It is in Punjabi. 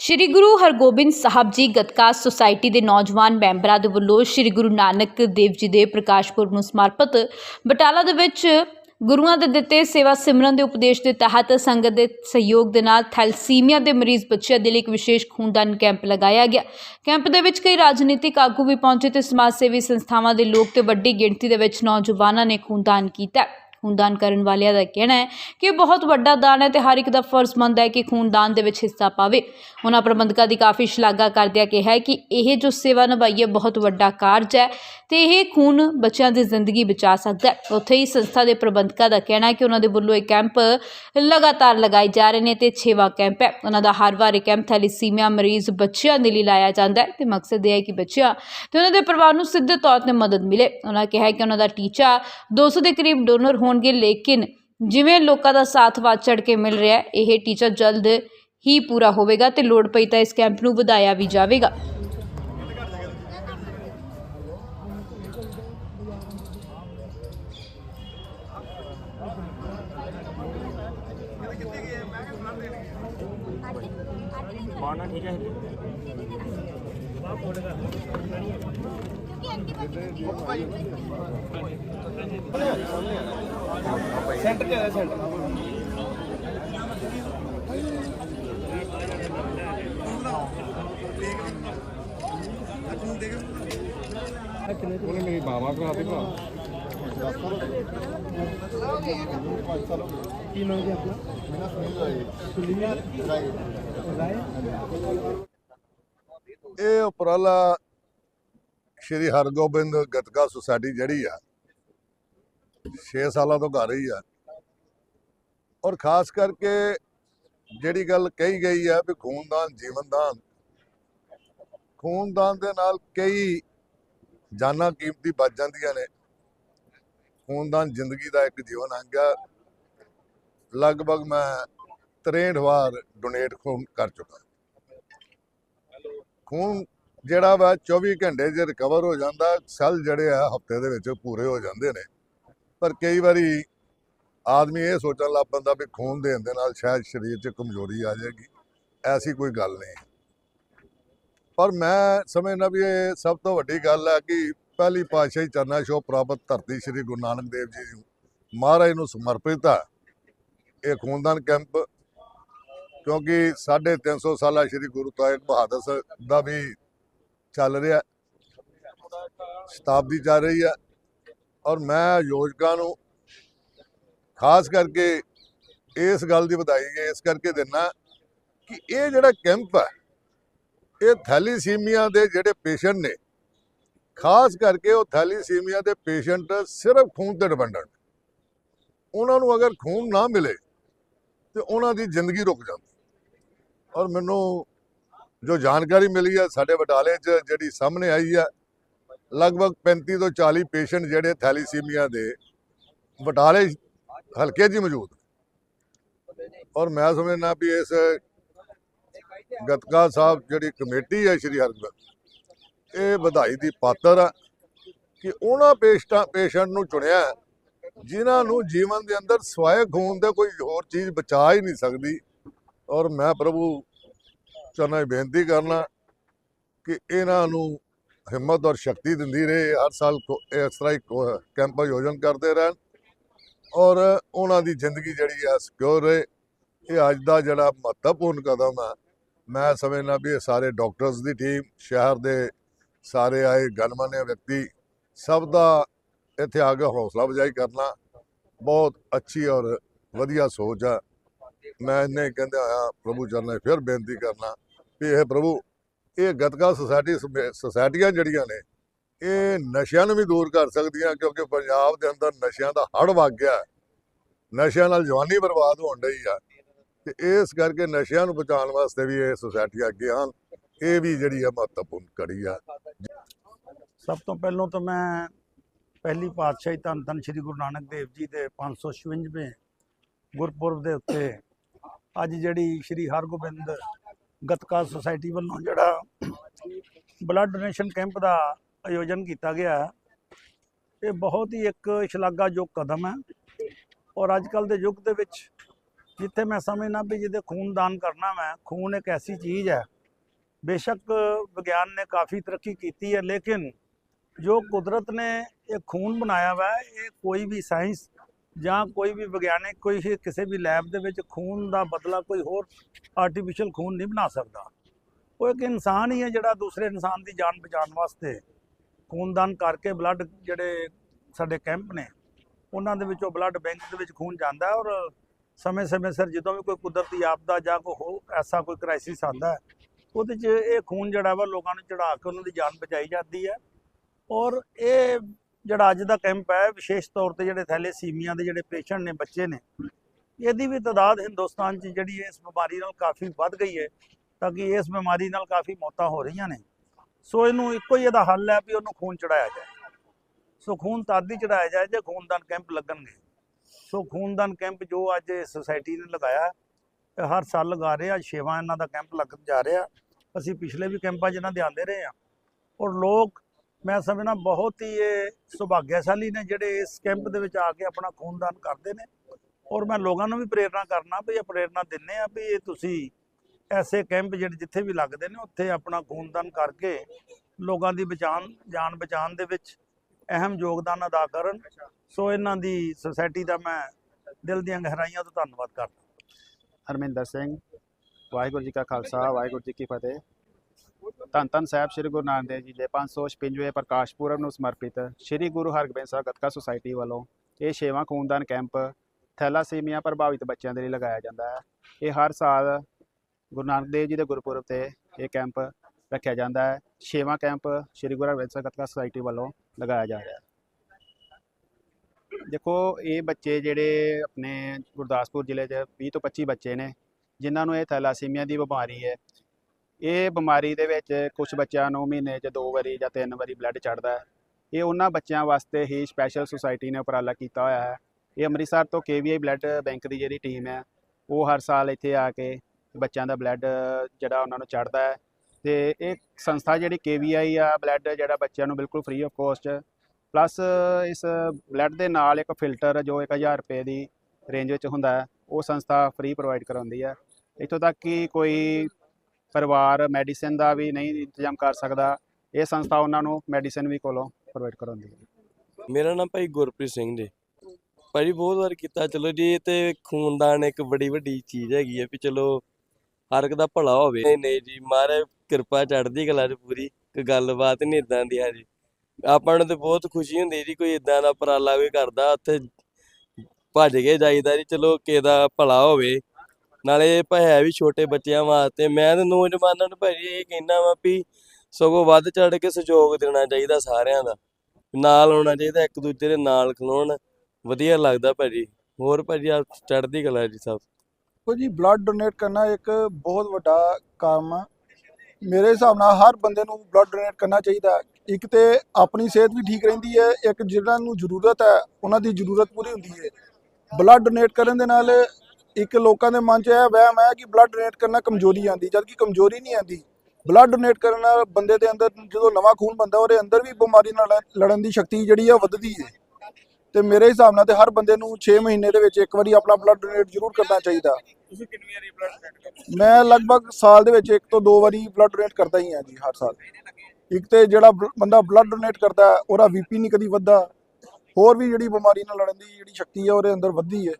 ਸ਼੍ਰੀ ਗੁਰੂ ਹਰਗੋਬਿੰਦ ਸਾਹਿਬ ਜੀ ਗਤਕਾ ਸੁਸਾਇਟੀ ਦੇ ਨੌਜਵਾਨ ਮੈਂਬਰਾਂ ਦੇ ਵੱਲੋਂ ਸ਼੍ਰੀ ਗੁਰੂ ਨਾਨਕ ਦੇਵ ਜੀ ਦੇ ਪ੍ਰਕਾਸ਼ ਪੁਰਬ ਨੂੰ ਸਮਰਪਿਤ ਬਟਾਲਾ ਦੇ ਵਿੱਚ ਗੁਰੂਆਂ ਦੇ ਦਿੱਤੇ ਸੇਵਾ ਸਿਮਰਨ ਦੇ ਉਪਦੇਸ਼ ਦੇ ਤਹਿਤ ਸੰਗਤ ਦੇ ਸਹਿਯੋਗ ਦੇ ਨਾਲ ਥੈਲਸੀਮੀਆ ਦੇ ਮਰੀਜ਼ ਬੱਚਿਆਂ ਦੇ ਲਈ ਇੱਕ ਵਿਸ਼ੇਸ਼ ਖੂਨਦਾਨ ਕੈਂਪ ਲਗਾਇਆ ਗਿਆ। ਕੈਂਪ ਦੇ ਵਿੱਚ ਕਈ ਰਾਜਨੀਤਿਕ ਆਗੂ ਵੀ ਪਹੁੰਚੇ ਤੇ ਸਮਾਜ ਸੇਵੀ ਸੰਸਥਾਵਾਂ ਦੇ ਲੋਕ ਤੇ ਵੱਡੀ ਗਿਣਤੀ ਦੇ ਵਿੱਚ ਨੌਜਵਾਨਾਂ ਨੇ ਖੂਨਦਾਨ ਕੀਤਾ। ਖੂਨਦਾਨ ਕਰਨ ਵਾਲਿਆਂ ਦਾ ਕਹਿਣਾ ਹੈ ਕਿ ਇਹ ਬਹੁਤ ਵੱਡਾ ਦਾਨ ਹੈ ਤੇ ਹਰ ਇੱਕ ਦਾ ਫਰਜ਼ ਬਣਦਾ ਹੈ ਕਿ ਖੂਨਦਾਨ ਦੇ ਵਿੱਚ ਹਿੱਸਾ ਪਾਵੇ। ਉਹਨਾਂ ਪ੍ਰਬੰਧਕਾਂ ਦੀ ਕਾਫੀ ਸ਼ਲਾਘਾ ਕਰਦਿਆਂ ਕਿਹਾ ਕਿ ਇਹ ਜੋ ਸੇਵਾ ਨਿਭਾਈ ਹੈ, ਬਹੁਤ ਵੱਡਾ ਕਾਰਜ ਹੈ ਤੇ ਇਹ ਖੂਨ ਬੱਚਿਆਂ ਦੀ ਜ਼ਿੰਦਗੀ ਬਚਾ ਸਕਦਾ ਹੈ। ਉੱਥੇ ਹੀ ਸੰਸਥਾ ਦੇ ਪ੍ਰਬੰਧਕਾਂ ਦਾ ਕਹਿਣਾ ਹੈ ਕਿ ਉਹਨਾਂ ਦੇ ਵੱਲੋਂ ਇਹ ਕੈਂਪ ਲਗਾਤਾਰ ਲਗਾਏ ਜਾ ਰਹੇ ਨੇ ਤੇ ਛੇਵਾਂ ਕੈਂਪ ਹੈ। ਉਹਨਾਂ ਦਾ ਹਰ ਵਾਰ ਇਹ ਕੈਂਪ ਥੈਲੀਸੀਮੀਆ, ਮਰੀਜ਼, ਬੱਚਿਆਂ ਦੇ ਲਈ ਲਾਇਆ ਜਾਂਦਾ ਹੈ ਤੇ ਮਕਸਦ ਇਹ ਹੈ ਕਿ ਬੱਚਿਆਂ ਤੇ ਉਹਨਾਂ ਦੇ ਪਰਿਵਾਰ ਨੂੰ ਸਿੱਧੇ ਤੌਰ ਤੇ ਮਦਦ ਮਿਲੇ। ਉਹਨਾਂ ਕਿਹਾ ਕਿ ਉਹਨਾਂ ਦਾ ਟੀਚਾ 200 ਦੇ ਕਰੀਬ ਡੋਨਰ ਹੋਣ ਹੋਣਗੇ, ਲੇਕਿਨ ਜਿਵੇਂ ਲੋਕਾਂ ਦਾ ਸਾਥ ਵੱਧ ਚੜ ਕੇ ਮਿਲ ਰਿਹਾ ਹੈ, ਇਹ ਟੀਚਾ ਜਲਦ ਹੀ ਪੂਰਾ ਹੋਵੇਗਾ ਤੇ ਲੋੜ ਪਈ ਤਾਂ ਇਸ ਕੈਂਪ ਨੂੰ ਵਧਾਇਆ ਵੀ ਜਾਵੇਗਾ। ਪਾਣਾ ਠੀਕ ਹੈ ਸੈਂਟਰ ਤੇ ਆ ਸੈਂਟਰ ਉਹਨੇ ਮੇਰੀ ਬਾਵਾ ਕਰਾ ਦੇ ਭਰਾ। ਕੀ ਮੰਗਦੇ ਆਪਣਾ? ਇਹ ਉਪਰਾਲਾ ਸ਼੍ਰੀ ਹਰਗੋਬਿੰਦ ਗਤਕਾ ਸੁਸਾਇਟੀ ਜਿਹੜੀ ਆ 6 ਸਾਲਾਂ ਤੋਂ ਕਰ ਰਹੀ ਆ। ਔਰ ਖਾਸ ਕਰਕੇ ਜਿਹੜੀ ਗੱਲ ਕਹੀ ਗਈ ਹੈ ਵੀ ਖੂਨਦਾਨ, ਜੀਵਨਦਾਨ। ਖੂਨਦਾਨ ਦੇ ਨਾਲ ਕਈ ਜਾਨਾਂ ਕੀਮਤੀ ਬਚ ਜਾਂਦੀਆਂ ਨੇ। ਖੂਨਦਾਨ ਜ਼ਿੰਦਗੀ ਦਾ ਇੱਕ ਜੀਵਨ ਅੰਗ ਆ। ਲਗਭਗ ਮੈਂ 63 ਵਾਰ ਡੋਨੇਟ ਖੂਨ ਕਰ ਚੁੱਕਾ। ਖੂਨ ਜਿਹੜਾ ਵਾ 24 ਘੰਟੇ ਜੇ ਰਿਕਵਰ ਹੋ ਜਾਂਦਾ ਸੈੱਲ ਜਿਹੜੇ ਆ ਹਫ਼ਤੇ ਦੇ ਵਿੱਚ ਪੂਰੇ ਹੋ ਜਾਂਦੇ ਨੇ। ਪਰ ਕਈ ਵਾਰੀ ਆਦਮੀ ਇਹ ਸੋਚਣ ਲੱਗ ਪੈਂਦਾ ਵੀ ਖੂਨ ਦੇਣ ਦੇ ਨਾਲ ਸ਼ਾਇਦ ਸਰੀਰ 'ਚ ਕਮਜ਼ੋਰੀ ਆ ਜਾਏਗੀ। ਐਸੀ ਕੋਈ ਗੱਲ ਨਹੀਂ। ਪਰ ਮੈਂ ਸਮਝਣਾ ਵੀ ਇਹ ਸਭ ਤੋਂ ਵੱਡੀ ਗੱਲ ਹੈ ਕਿ ਪਹਿਲੀ ਪਾਤਸ਼ਾਹੀ ਚਰਨਾ ਛੋਹ ਪ੍ਰਾਪਤ ਧਰਤੀ ਸ੍ਰੀ ਗੁਰੂ ਨਾਨਕ ਦੇਵ ਜੀ ਨੂੰ ਮਹਾਰਾਜ ਨੂੰ ਸਮਰਪਿਤ ਹੈ ਇਹ ਖੂਨਦਾਨ ਕੈਂਪ ਕਿਉਂਕਿ 350 ਸਾਲਾ ਸ੍ਰੀ ਗੁਰੂ ਤੇਗ ਬਹਾਦਰ ਦਾ ਵੀ ਚੱਲ ਰਿਹਾ। ਸ਼ਤਾਬਦੀ ਚੱਲ ਰਹੀ ਹੈ। ਔਰ ਮੈਂ ਯੋਜਕਾਂ ਨੂੰ ਖਾਸ ਕਰਕੇ ਇਸ ਗੱਲ ਦੀ ਵਧਾਈ ਇਸ ਕਰਕੇ ਦਿੰਨਾ ਕਿ ਇਹ ਜਿਹੜਾ ਕੈਂਪ ਹੈ ਇਹ ਥੈਲੀਸੀਮੀਆ ਦੇ ਜਿਹੜੇ ਪੇਸ਼ੈਂਟ ਨੇ, ਖਾਸ ਕਰਕੇ ਉਹ ਥੈਲੀਸੀਮੀਆ ਦੇ ਪੇਸ਼ੈਂਟ ਸਿਰਫ ਖੂਨ ਤੇ ਡਿਪੈਂਡੈਂਟ ਉਹਨਾਂ ਨੂੰ ਅਗਰ ਖੂਨ ਨਾ ਮਿਲੇ ਤੇ ਉਹਨਾਂ ਦੀ ਜ਼ਿੰਦਗੀ ਰੁਕ ਜਾਂਦੀ। ਔਰ ਮੈਨੂੰ ਜੋ ਜਾਣਕਾਰੀ ਮਿਲੀ ਹੈ ਸਾਡੇ ਬਟਾਲੇ 'ਚ ਜਿਹੜੀ ਸਾਹਮਣੇ ਆਈ ਹੈ ਲਗਭਗ 35 ਤੋਂ 40 ਪੇਸ਼ੈਂਟ ਜਿਹੜੇ ਥੈਲੀਸੀਮੀਆ ਦੇ ਬਟਾਲੇ ਹਲਕੇ 'ਚ ਹੀ ਮੌਜੂਦ ਔਰ ਮੈਂ ਸਮਝਣਾ ਵੀ ਇਸ ਗਤਕਾ ਸਾਹਿਬ ਜਿਹੜੀ ਕਮੇਟੀ ਹੈ ਸ਼੍ਰੀ ਹਰਗੋਬਿੰਦ ਇਹ ਵਧਾਈ ਦੀ ਪਾਤਰ ਆ ਕਿ ਉਹਨਾਂ ਪੇਸ਼ਟਾਂ ਪੇਸ਼ੈਂਟ ਨੂੰ ਚੁਣਿਆ ਹੈ, ਜਿਨ੍ਹਾਂ ਨੂੰ ਜੀਵਨ ਦੇ ਅੰਦਰ ਸਵਾਏ ਖੂਨ ਦੇ ਕੋਈ ਹੋਰ ਚੀਜ਼ ਬਚਾ ਹੀ ਨਹੀਂ ਸਕਦੀ। ਔਰ ਮੈਂ ਪ੍ਰਭੂ ਚਰਨਾਂ ਬੇਨਤੀ ਕਰਨਾ ਕਿ ਇਹਨਾਂ ਨੂੰ ਹਿੰਮਤ ਔਰ ਸ਼ਕਤੀ ਦਿੰਦੀ ਰਹੇ, ਹਰ ਸਾਲ ਕੋ- ਇਸ ਤਰ੍ਹਾਂ ਹੀ ਕੋ- ਕੈਂਪ ਆਯੋਜਨ ਕਰਦੇ ਰਹਿਣ। ਔਰ ਉਹਨਾਂ ਦੀ ਜ਼ਿੰਦਗੀ ਜਿਹੜੀ ਆ ਸਿਕਿਉਰ ਰਹੇ। ਇਹ ਅੱਜ ਦਾ ਜਿਹੜਾ ਮਹੱਤਵਪੂਰਨ ਕਦਮ ਹੈ ਮੈਂ ਸਮਝਣਾ ਵੀ ਇਹ ਸਾਰੇ ਡਾਕਟਰਸ ਦੀ ਟੀਮ ਸ਼ਹਿਰ ਦੇ ਸਾਰੇ ਆਏ ਗਣਮਾਨਿਆ ਵਿਅਕਤੀ, ਸਭ ਦਾ ਇੱਥੇ ਆ ਕੇ ਹੌਸਲਾ ਅਫਜ਼ਾਈ ਕਰਨਾ ਬਹੁਤ ਅੱਛੀ ਔਰ ਵਧੀਆ ਸੋਚ ਆ। ਮੈਂ ਇਹਨੇ ਕਹਿੰਦੇ ਆਇਆ ਪ੍ਰਭੂ ਚਰਨਾਂ 'ਚ ਫਿਰ ਬੇਨਤੀ ਕਰਨਾ ਵੀ ਇਹ ਪ੍ਰਭੂ ਇਹ ਗਤਕਾ ਸੁਸਾਇਟੀ ਸੁਸਾਇਟੀਆਂ ਜਿਹੜੀਆਂ ਨੇ, ਇਹ ਨਸ਼ਿਆਂ ਨੂੰ ਵੀ ਦੂਰ ਕਰ ਸਕਦੀਆਂ ਕਿਉਂਕਿ ਪੰਜਾਬ ਦੇ ਅੰਦਰ ਨਸ਼ਿਆਂ ਦਾ ਹੜ ਵਗ ਗਿਆ ਨਸ਼ਿਆਂ ਨਾਲ ਜਵਾਨੀ ਬਰਬਾਦ ਹੋਣ ਡਈ ਆ। ਤੇ ਇਸ ਕਰਕੇ ਨਸ਼ਿਆਂ ਨੂੰ ਬਚਾਉਣ ਵਾਸਤੇ ਵੀ ਇਹ ਸੁਸਾਇਟੀ ਅੱਗੇ ਹਨ। ਇਹ ਵੀ ਜਿਹੜੀ ਆ ਮਹੱਤਵਪੂਰਨ ਕੜੀ ਆ। ਸਭ ਤੋਂ ਪਹਿਲਾਂ ਤਾਂ ਮੈਂ ਪਹਿਲੀ ਪਾਤਸ਼ਾਹੀ ਧੰਨ ਧੰਨ ਸ੍ਰੀ ਗੁਰੂ ਨਾਨਕ ਦੇਵ ਜੀ ਦੇ 556ਵੇਂ ਗੁਰਪੁਰਬ ਦੇ ਉੱਤੇ ਅੱਜ ਜਿਹੜੀ ਸ੍ਰੀ ਹਰਗੋਬਿੰਦ ਗਤਕਾ ਸੁਸਾਇਟੀ ਵੱਲੋਂ ਜਿਹੜਾ ਬਲੱਡ ਡੋਨੇਸ਼ਨ ਕੈਂਪ ਦਾ ਆਯੋਜਨ ਕੀਤਾ ਗਿਆ ਇਹ ਬਹੁਤ ਹੀ ਇੱਕ ਸ਼ਲਾਘਾਯੋਗ ਕਦਮ ਹੈ ਔਰ ਅੱਜ ਕੱਲ ਦੇ ਯੁੱਗ ਦੇ ਵਿੱਚ ਜਿੱਥੇ ਮੈਂ ਸਮਝਣਾ ਵੀ ਜਿਹਦੇ ਖੂਨ ਦਾਨ ਕਰਨਾ ਮੈਂ ਖੂਨ ਇੱਕ ਐਸੀ ਚੀਜ਼ ਹੈ। ਬੇਸ਼ੱਕ ਵਿਗਿਆਨ ਨੇ ਕਾਫੀ ਤਰੱਕੀ ਕੀਤੀ ਹੈ, ਲੇਕਿਨ ਜੋ ਕੁਦਰਤ ਨੇ ਇਹ ਖੂਨ ਬਣਾਇਆ ਵਾ, ਇਹ ਕੋਈ ਵੀ ਸਾਇੰਸ ਜਾਂ ਕੋਈ ਵੀ ਵਿਗਿਆਨਿਕ ਕੋਈ ਕਿਸੇ ਵੀ ਲੈਬ ਦੇ ਵਿੱਚ ਖੂਨ ਦਾ ਬਦਲਾ ਕੋਈ ਹੋਰ ਆਰਟੀਫੀਸ਼ੀਅਲ ਖੂਨ ਨਹੀਂ ਬਣਾ ਸਕਦਾ। ਉਹ ਇੱਕ ਇਨਸਾਨ ਹੀ ਹੈ ਜਿਹੜਾ ਦੂਸਰੇ ਇਨਸਾਨ ਦੀ ਜਾਨ ਬਚਾਉਣ ਵਾਸਤੇ ਖੂਨਦਾਨ ਕਰਕੇ ਬਲੱਡ ਜਿਹੜੇ ਸਾਡੇ ਕੈਂਪ ਨੇ, ਉਹਨਾਂ ਦੇ ਵਿੱਚੋਂ ਬਲੱਡ ਬੈਂਕ ਦੇ ਵਿੱਚ ਖੂਨ ਜਾਂਦਾ ਔਰ ਸਮੇਂ-ਸਮੇਂ ਸਿਰ ਜਦੋਂ ਵੀ ਕੋਈ ਕੁਦਰਤੀ ਆਪਦਾ ਜਾਂ ਕੋਈ ਹੋ ਐਸਾ ਕੋਈ ਕ੍ਰਾਈਸਿਸ ਆਉਂਦਾ ਉਹਦੇ 'ਚ ਇਹ ਖੂਨ ਜਿਹੜਾ ਵਾ ਲੋਕਾਂ ਨੂੰ ਚੜਾ ਕੇ ਉਹਨਾਂ ਦੀ ਜਾਨ ਬਚਾਈ ਜਾਂਦੀ ਹੈ ਔਰ ਇਹ ਜਿਹੜਾ ਅੱਜ ਦਾ ਕੈਂਪ ਹੈ, ਵਿਸ਼ੇਸ਼ ਤੌਰ ਤੇ ਜਿਹੜੇ ਥੈਲੇਸੀਮੀਆ ਦੇ ਜਿਹੜੇ ਪੇਸ਼ੈਂਟ ਨੇ, ਬੱਚੇ ਨੇ, ਇਹਦੀ ਵੀ ਤਾਦਾਦ ਹਿੰਦੁਸਤਾਨ 'ਚ ਜਿਹੜੀ ਇਸ ਬਿਮਾਰੀ ਨਾਲ ਕਾਫੀ ਵੱਧ ਗਈ ਹੈ, ਤਾਂ ਕਿ ਇਸ ਬਿਮਾਰੀ ਨਾਲ ਕਾਫੀ ਮੌਤਾਂ ਹੋ ਰਹੀਆਂ ਨੇ। ਸੋ ਇਹਨੂੰ ਇੱਕੋ ਹੀ ਇਹਦਾ ਹੱਲ ਹੈ ਵੀ ਉਹਨੂੰ ਖੂਨ ਚੜਾਇਆ ਜਾਏ। ਸੋ ਖੂਨ ਤਦ ਹੀ ਚੜਾਇਆ ਜਾਏ ਜੇ ਖੂਨਦਾਨ ਕੈਂਪ ਲੱਗਣਗੇ। ਸੋ ਖੂਨਦਾਨ ਕੈਂਪ ਜੋ ਅੱਜ ਸੁਸਾਇਟੀ ਨੇ ਲਗਾਇਆ ਹਰ ਸਾਲ ਲਗਾ ਰਹੇ ਆ ਛੇਵਾਂ ਇਹਨਾਂ ਦਾ ਕੈਂਪ ਲੱਗ ਜਾ ਰਿਹਾ। ਅਸੀਂ ਪਿਛਲੇ ਵੀ ਕੈਂਪਾਂ 'ਚ ਇਹਨਾਂ ਦੇ ਆਉਂਦੇ ਰਹੇ ਆ ਔਰ ਲੋਕ ਮੈਂ ਸਮਝਣਾ ਬਹੁਤ ਹੀ ਇਹ ਸੁਭਾਗਿਆਸ਼ਾਲੀ ਨੇ ਜਿਹੜੇ ਇਸ ਕੈਂਪ ਦੇ ਵਿੱਚ ਆ ਕੇ ਆਪਣਾ ਖੂਨਦਾਨ ਕਰਦੇ ਨੇ। ਔਰ ਮੈਂ ਲੋਕਾਂ ਨੂੰ ਵੀ ਪ੍ਰੇਰਣਾ ਕਰਨਾ ਵੀ ਇਹ ਪ੍ਰੇਰਣਾ ਦਿੰਨੇ ਆ ਵੀ ਇਹ ਤੁਸੀਂ ਐਸੇ ਕੈਂਪ ਜਿਹੜੇ ਜਿੱਥੇ ਵੀ ਲੱਗਦੇ ਨੇ, ਉੱਥੇ ਆਪਣਾ ਖੂਨਦਾਨ ਕਰਕੇ ਲੋਕਾਂ ਦੀ ਬਚਾਉਣ ਜਾਨ ਬਚਾਉਣ ਦੇ ਵਿੱਚ ਅਹਿਮ ਯੋਗਦਾਨ ਅਦਾ ਕਰਨ। ਸੋ ਇਹਨਾਂ ਦੀ ਸੁਸਾਇਟੀ ਦਾ ਮੈਂ ਦਿਲ ਦੀਆਂ ਗਹਿਰਾਈਆਂ ਤੋਂ ਧੰਨਵਾਦ ਕਰਦਾ। ਹਰਮਿੰਦਰ ਸਿੰਘ, ਵਾਹਿਗੁਰੂ ਜੀ ਕਾ ਖਾਲਸਾ, ਵਾਹਿਗੁਰੂ ਜੀ ਕੀ ਫਤਿਹ। ਧੰਨ ਧੰਨ ਸਾਹਿਬ ਸ੍ਰੀ ਗੁਰੂ ਨਾਨਕ ਦੇਵ ਜੀ ਦੇ 556ਵੇਂ ਪ੍ਰਕਾਸ਼ ਪੁਰਬ ਨੂੰ ਸਮਰਪਿਤ ਸ੍ਰੀ ਗੁਰੂ ਹਰਗੋਬਿੰਦ ਸਾਹਿਬ ਗਤਕਾ ਸੁਸਾਇਟੀ ਵੱਲੋਂ ਇਹ ਛੇਵਾਂ ਖੂਨਦਾਨ ਕੈਂਪ ਥੈਲਾਸੀਮੀਆ ਪ੍ਰਭਾਵਿਤ ਬੱਚਿਆਂ ਦੇ ਲਈ ਲਗਾਇਆ ਜਾਂਦਾ ਹੈ। ਇਹ ਹਰ ਸਾਲ ਗੁਰੂ ਨਾਨਕ ਦੇਵ ਜੀ ਦੇ ਗੁਰਪੁਰਬ ਤੇ ਇਹ ਕੈਂਪ ਰੱਖਿਆ ਜਾਂਦਾ ਹੈ। ਛੇਵਾਂ ਕੈਂਪ ਸ੍ਰੀ ਗੁਰੂ ਹਰਗੋਬਿੰਦ ਸਾਹਿਬ ਗਤਕਾ ਸੁਸਾਇਟੀ ਵੱਲੋਂ ਲਗਾਇਆ ਜਾ ਰਿਹਾ ਹੈ। ਦੇਖੋ, ਇਹ ਬੱਚੇ ਜਿਹੜੇ ਆਪਣੇ ਗੁਰਦਾਸਪੁਰ ਜ਼ਿਲ੍ਹੇ 'ਚ 20 ਤੋਂ 25 ਬੱਚੇ ਨੇ, ਜਿਨ੍ਹਾਂ ਨੂੰ ਇਹ ਥੈਲਾਸੀਮੀਆ ਦੀ ਬਿਮਾਰੀ ਹੈ ਇਹ ਬਿਮਾਰੀ ਦੇ ਵਿੱਚ ਕੁਝ ਬੱਚਿਆਂ ਨੂੰ ਮਹੀਨੇ 'ਚ ਦੋ ਵਾਰੀ ਜਾਂ ਤਿੰਨ ਵਾਰੀ ਬਲੱਡ ਚੜਦਾ ਹੈ। ਇਹ ਉਹਨਾਂ ਬੱਚਿਆਂ ਵਾਸਤੇ ਹੀ ਸਪੈਸ਼ਲ ਸੁਸਾਇਟੀ ਨੇ ਉਪਰਾਲਾ ਕੀਤਾ ਹੋਇਆ ਹੈ। ਇਹ ਅੰਮ੍ਰਿਤਸਰ ਤੋਂ ਕੇਵੀਆਈ ਬਲੱਡ ਬੈਂਕ ਦੀ ਜਿਹੜੀ ਟੀਮ ਹੈ, ਉਹ ਹਰ ਸਾਲ ਇੱਥੇ ਆ ਕੇ ਬੱਚਿਆਂ ਦਾ ਬਲੱਡ ਜਿਹੜਾ ਉਹਨਾਂ ਨੂੰ ਚੜਦਾ ਹੈ। ਤੇ ਇਹ ਸੰਸਥਾ ਜਿਹੜੀ ਕੇਵੀਆਈ ਆ ਬਲੱਡ ਜਿਹੜਾ ਬੱਚਿਆਂ ਨੂੰ ਬਿਲਕੁਲ ਫ੍ਰੀ ਆਫ ਕੋਸਟ ਪਲੱਸ ਇਸ ਬਲੱਡ ਦੇ ਨਾਲ ਇੱਕ ਫਿਲਟਰ ਜੋ 1000 ਰੁਪਏ ਦੀ ਰੇਂਜ ਵਿੱਚ ਹੁੰਦਾ ਹੈ, ਉਹ ਸੰਸਥਾ ਫ੍ਰੀ ਪ੍ਰੋਵਾਈਡ ਕਰਾਉਂਦੀ ਹੈ। ਇੱਥੋਂ ਤੱਕ ਕਿ ਕੋਈ ਪਰਿਵਾਰ ਮੈਡੀਸਿਨ ਦਾ ਵੀ ਨਹੀਂ ਇੰਤਜ਼ਾਮ ਕਰ ਸਕਦਾ। ਇਹ ਸੰਸਥਾ ਉਹਨਾਂ ਨੂੰ ਮੈਡੀਸਿਨ ਵੀ ਕੋਲੋਂ ਪ੍ਰੋਵਾਈਡ ਕਰਾਉਂਦੀ ਹੈ। ਮੇਰਾ ਨਾਮ ਭਾਈ ਗੁਰਪ੍ਰੀਤ ਸਿੰਘ ਜੀ। ਭਾਜੀ ਬਹੁਤ ਵਾਰ ਕੀਤਾ। ਚਲੋ ਜੀ, ਇਹ ਤੇ ਖੂਨਦਾਨ ਇੱਕ ਬੜੀ ਵੱਡੀ ਚੀਜ਼ ਹੈਗੀ ਹੈ ਵੀ ਚਲੋ ਹਰ ਇੱਕ ਦਾ ਭਲਾ ਹੋਵੇ। ਨਹੀਂ ਨਹੀਂ ਜੀ, ਮਹਾਰਾਜ ਕਿਰਪਾ ਚੜ੍ਹਦੀ ਕਲਾ ਚ ਪੂਰੀ। ਕੋਈ ਗੱਲਬਾਤ ਨਹੀਂ ਇਦਾਂ ਦੀ ਹੈ ਜੀ। ਆਪਾਂ ਨੂੰ ਤੇ ਬਹੁਤ ਖੁਸ਼ੀ ਹੁੰਦੀ ਜੀ, ਕੋਈ ਇਦਾਂ ਦਾ ਉਪਰਾਲਾ ਵੀ ਕਰਦਾ, ਉੱਥੇ ਭੱਜ ਕੇ ਜਾਈਦਾ ਜੀ। ਚਲੋ ਕਿਸੇ ਦਾ ਭਲਾ ਹੋਵੇ। ਨਾਲੇ ਇਹ ਭਾਈ ਹੈ ਵੀ ਛੋਟੇ ਬੱਚਿਆਂ ਵਾਸਤੇ, ਮੈਂ ਤੇ ਨੌਜਵਾਨਾਂ ਨੂੰ ਭਾਜੀ ਇਹ ਕਹਿਣਾ ਵਾ ਵੀ ਸਗੋਂ ਵੱਧ ਚੜ ਕੇ ਸਹਿਯੋਗ ਦੇਣਾ ਚਾਹੀਦਾ ਸਾਰਿਆਂ ਦਾ, ਨਾਲ ਹੋਣਾ ਚਾਹੀਦਾ, ਇੱਕ ਦੂਜੇ ਦੇ ਨਾਲ ਖਲੋਣ, ਵਧੀਆ ਲੱਗਦਾ ਭਾਜੀ, ਹੋਰ ਭਾਜੀ ਆ ਚੜ੍ਹਦੀ ਕਲਾ ਜੀ ਸਭ। ਦੇਖੋ ਜੀ ਬਲੱਡ ਡੋਨੇਟ ਕਰਨਾ ਇੱਕ ਬਹੁਤ ਵੱਡਾ ਕੰਮ ਆ। ਮੇਰੇ ਹਿਸਾਬ ਨਾਲ ਹਰ ਬੰਦੇ ਨੂੰ ਬਲੱਡ ਡੋਨੇਟ ਕਰਨਾ ਚਾਹੀਦਾ। ਇੱਕ ਤੇ ਆਪਣੀ ਸਿਹਤ ਵੀ ਠੀਕ ਰਹਿੰਦੀ ਹੈ, ਇੱਕ ਜਿਹਨਾਂ ਨੂੰ ਜ਼ਰੂਰਤ ਹੈ, ਉਹਨਾਂ ਦੀ ਜ਼ਰੂਰਤ ਪੂਰੀ ਹੁੰਦੀ ਹੈ। ਬਲੱਡ ਡੋਨੇਟ ਕਰਨ ਦੇ ਨਾਲ ਇੱਕ ਲੋਕਾਂ ਦੇ ਮਨ 'ਚ ਇਹ ਵਹਿਮ ਹੈ ਕਿ ਬਲੱਡ ਡੋਨੇਟ ਕਰਨਾ ਕਮਜ਼ੋਰੀ ਆਂਦੀ ਜਦਕਿ ਕਮਜ਼ੋਰੀ ਨਹੀਂ ਆਂਦੀ ਬਲੱਡ ਡੋਨੇਟ ਕਰਨ ਨਾਲ ਬੰਦੇ ਦੇ ਅੰਦਰ ਜਦੋਂ ਨਵਾਂ ਖੂਨ ਬਣਦਾ ਉਹਦੇ ਅੰਦਰ ਵੀ ਬਿਮਾਰੀ ਨਾਲ ਲੜ- ਲੜਨ ਦੀ ਸ਼ਕਤੀ ਜਿਹੜੀ ਆ ਵੱਧਦੀ ਹੈ। ਤੇ ਮੇਰੇ ਹਿਸਾਬ ਨਾਲ ਤੇ ਹਰ ਬੰਦੇ ਨੂੰ 6 ਮਹੀਨੇ ਦੇ ਵਿੱਚ ਇੱਕ ਵਾਰੀ ਆਪਣਾ ਬਲੱਡ ਡੋਨੇਟ ਜ਼ਰੂਰ ਕਰਨਾ ਚਾਹੀਦਾ। ਤੁਸੀਂ ਕਿੰਨੀ ਵਾਰੀ ਬਲੱਡ ਡੋਨੇਟ ਮੈਂ ਲਗਭਗ ਸਾਲ ਦੇ ਵਿੱਚ ਇੱਕ ਤੋਂ ਦੋ ਵਾਰੀ ਬਲੱਡ ਡੋਨੇਟ ਕਰਦਾ ਹੀ ਹਾਂ ਜੀ ਹਰ ਸਾਲ। ਇੱਕ ਤੇ ਜਿਹੜਾ ਬੰਦਾ ਬਲੱਡ ਡੋਨੇਟ ਕਰਦਾ ਉਹਦਾ ਬੀਪੀ ਨਹੀਂ ਕਦੀ ਵੱਧਦਾ। ਹੋਰ ਵੀ ਜਿਹੜੀ ਬਿਮਾਰੀ ਨਾਲ ਲੜਨ ਦੀ ਜਿਹੜੀ ਸ਼ਕਤੀ ਹੈ ਉਹਦੇ ਅੰਦਰ ਵੱਧਦੀ ਹੈ।